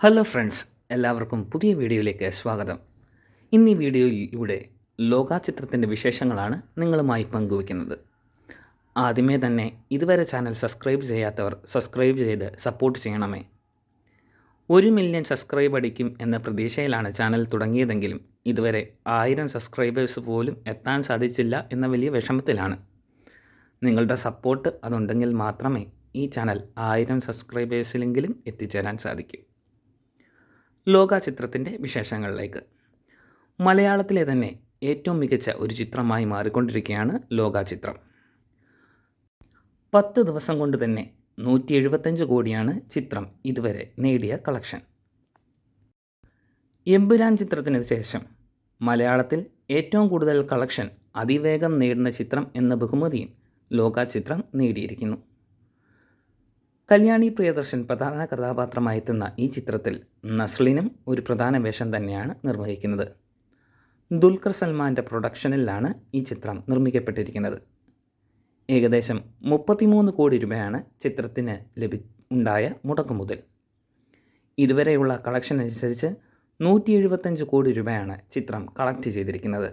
Hello friends എല്ലാവർക്കും പുതിയ വീഡിയോയിലേക്ക് സ്വാഗതം. ഇന്ന് ഈ വീഡിയോയിലൂടെ ലോക ചിത്രത്തിന്റെ വിശേഷങ്ങളാണ് നിങ്ങളുമായി പങ്കുവയ്ക്കുന്നത്. ആദ്യമേ തന്നെ ഇതുവരെ ചാനൽ സബ്സ്ക്രൈബ് ചെയ്യാത്തവർ സബ്സ്ക്രൈബ് ചെയ്ത് സപ്പോർട്ട് ചെയ്യണമേ. ഒരു മില്യൺ സബ്സ്ക്രൈബ് അടിക്കും എന്ന പ്രതീക്ഷയിലാണ് ചാനൽ തുടങ്ങിയതെങ്കിലും ഇതുവരെ ആയിരം സബ്സ്ക്രൈബേഴ്സ് പോലും എത്താൻ സാധിച്ചില്ല എന്ന വലിയ വിഷമത്തിലാണ്. നിങ്ങളുടെ സപ്പോർട്ട് അതുണ്ടെങ്കിൽ മാത്രമേ ഈ ചാനൽ ആയിരം സബ്സ്ക്രൈബേഴ്സിലെങ്കിലും എത്തിച്ചേരാൻ സാധിക്കൂ. ലോക ചിത്രത്തിന്റെ വിശേഷങ്ങളിലേക്ക്. മലയാളത്തിലെ തന്നെ ഏറ്റവും മികച്ച ഒരു ചിത്രമായി മാറിക്കൊണ്ടിരിക്കുകയാണ് ലോക ചിത്രം പത്ത് ദിവസം കൊണ്ട് തന്നെ നൂറ്റി എഴുപത്തഞ്ച് കോടിയാണ് ചിത്രം ഇതുവരെ നേടിയ കളക്ഷൻ. എമ്പുരാൻ ചിത്രത്തിന് ശേഷം മലയാളത്തിൽ ഏറ്റവും കൂടുതൽ കളക്ഷൻ അതിവേഗം നേടുന്ന ചിത്രം എന്ന ബഹുമതിയും ലോക ചിത്രം നേടിയിരിക്കുന്നു. കല്യാണി പ്രിയദർശൻ പ്രധാന കഥാപാത്രമായി എത്തുന്ന ഈ ചിത്രത്തിൽ നസ്ലിനും ഒരു പ്രധാന വേഷം തന്നെയാണ് നിർവഹിക്കുന്നത്. ദുൽഖർ സൽമാന്റെ പ്രൊഡക്ഷനിലാണ് ഈ ചിത്രം നിർമ്മിക്കപ്പെട്ടിരിക്കുന്നത്. ഏകദേശം മുപ്പത്തിമൂന്ന് കോടി രൂപയാണ് ചിത്രത്തിന് ലഭി ഉണ്ടായ മുടക്കുമുതൽ. ഇതുവരെയുള്ള കളക്ഷൻ അനുസരിച്ച് നൂറ്റി എഴുപത്തഞ്ച് കോടി രൂപയാണ് ചിത്രം കളക്ട് ചെയ്തിരിക്കുന്നത്.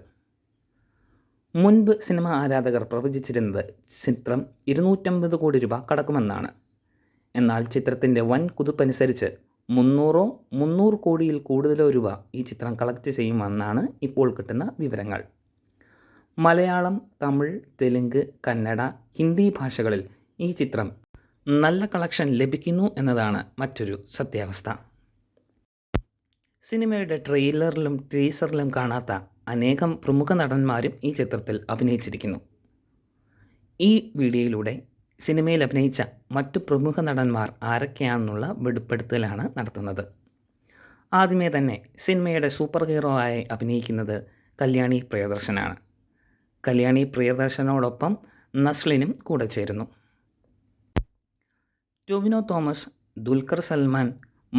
മുൻപ് സിനിമ ആരാധകർ പ്രവചിച്ചിരുന്നത് ചിത്രം ഇരുന്നൂറ്റമ്പത് കോടി രൂപ കടക്കുമെന്നാണ്. എന്നാൽ ചിത്രത്തിന്റെ വൻ കുതിപ്പനുസരിച്ച് മുന്നൂറോ മുന്നൂറ് കോടിയിൽ കൂടുതലോ രൂപ ഈ ചിത്രം കളക്ട് ചെയ്യുമെന്നാണ് ഇപ്പോൾ കിട്ടുന്ന വിവരങ്ങൾ. മലയാളം തമിഴ് തെലുങ്ക് കന്നഡ ഹിന്ദി ഭാഷകളിൽ ഈ ചിത്രം നല്ല കളക്ഷൻ ലഭിക്കുന്നു എന്നതാണ് മറ്റൊരു സത്യാവസ്ഥ. സിനിമയുടെ ട്രെയിലറിലും ടീസറിലും കാണാത്ത അനേകം പ്രമുഖ നടന്മാരും ഈ ചിത്രത്തിൽ അഭിനയിച്ചിരിക്കുന്നു. ഈ വീഡിയോയിലൂടെ സിനിമയിൽ അഭിനയിച്ച മറ്റു പ്രമുഖ നടന്മാർ ആരൊക്കെയാണെന്നുള്ള വെളിപ്പെടുത്തലാണ് നടത്തുന്നത്. ആദ്യമേ തന്നെ സിനിമയുടെ സൂപ്പർ ഹീറോ ആയി അഭിനയിക്കുന്നത് കല്യാണി പ്രിയദർശനാണ്. കല്യാണി പ്രിയദർശനോടൊപ്പം നസ്ലിനും കൂടെ ചേരുന്നു. ടൊവിനോ തോമസ് ദുൽഖർ സൽമാൻ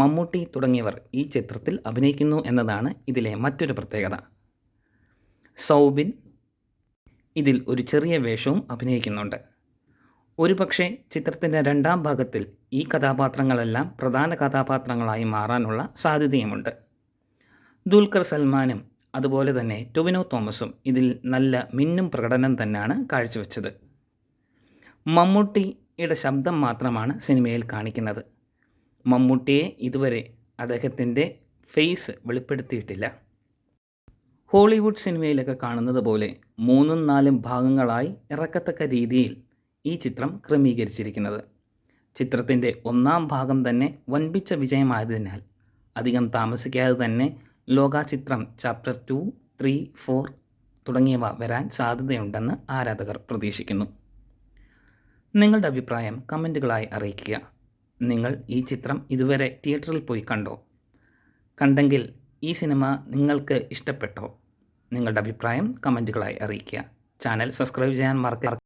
മമ്മൂട്ടി തുടങ്ങിയവർ ഈ ചിത്രത്തിൽ അഭിനയിക്കുന്നു എന്നതാണ് ഇതിലെ മറ്റൊരു പ്രത്യേകത. സൗബിൻ ഇതിൽ ഒരു ചെറിയ വേഷവും അഭിനയിക്കുന്നുണ്ട്. ഒരുപക്ഷെ ചിത്രത്തിന്റെ രണ്ടാം ഭാഗത്തിൽ ഈ കഥാപാത്രങ്ങളെല്ലാം പ്രധാന കഥാപാത്രങ്ങളായി മാറാനുള്ള സാധ്യതയുമുണ്ട്. ദുൽഖർ സൽമാനും അതുപോലെ തന്നെ ടൊവിനോ തോമസും ഇതിൽ നല്ല മിന്നും പ്രകടനം തന്നെയാണ് കാഴ്ചവെച്ചത്. മമ്മൂട്ടിയുടെ ശബ്ദം മാത്രമാണ് സിനിമയിൽ കാണിക്കുന്നത്. മമ്മൂട്ടിയെ ഇതുവരെ അദ്ദേഹത്തിന്റെ ഫേസ് വെളിപ്പെടുത്തിയിട്ടില്ല. ഹോളിവുഡ് സിനിമയിലൊക്കെ കാണുന്നത് പോലെ മൂന്നും നാലും ഭാഗങ്ങളായി ഇറക്കത്തക്ക രീതിയിൽ ഈ ചിത്രം ക്രമീകരിച്ചിരിക്കുന്നത്. ചിത്രത്തിന്റെ ഒന്നാം ഭാഗം തന്നെ വൻപിച്ച വിജയമായതിനാൽ അധികം താമസിക്കാതെ തന്നെ ലോക ചിത്രം ചാപ്റ്റർ ടു ത്രീ ഫോർ തുടങ്ങിയവ വരാൻ സാധ്യതയുണ്ടെന്ന് ആരാധകർ പ്രതീക്ഷിക്കുന്നു. നിങ്ങളുടെ അഭിപ്രായം കമന്റുകളായി അറിയിക്കുക. നിങ്ങൾ ഈ ചിത്രം ഇതുവരെ തിയേറ്ററിൽ പോയി കണ്ടോ? കണ്ടെങ്കിൽ ഈ സിനിമ നിങ്ങൾക്ക് ഇഷ്ടപ്പെട്ടോ? നിങ്ങളുടെ അഭിപ്രായം കമന്റുകളായി അറിയിക്കുക. ചാനൽ സബ്സ്ക്രൈബ് ചെയ്യാൻ മറക്ക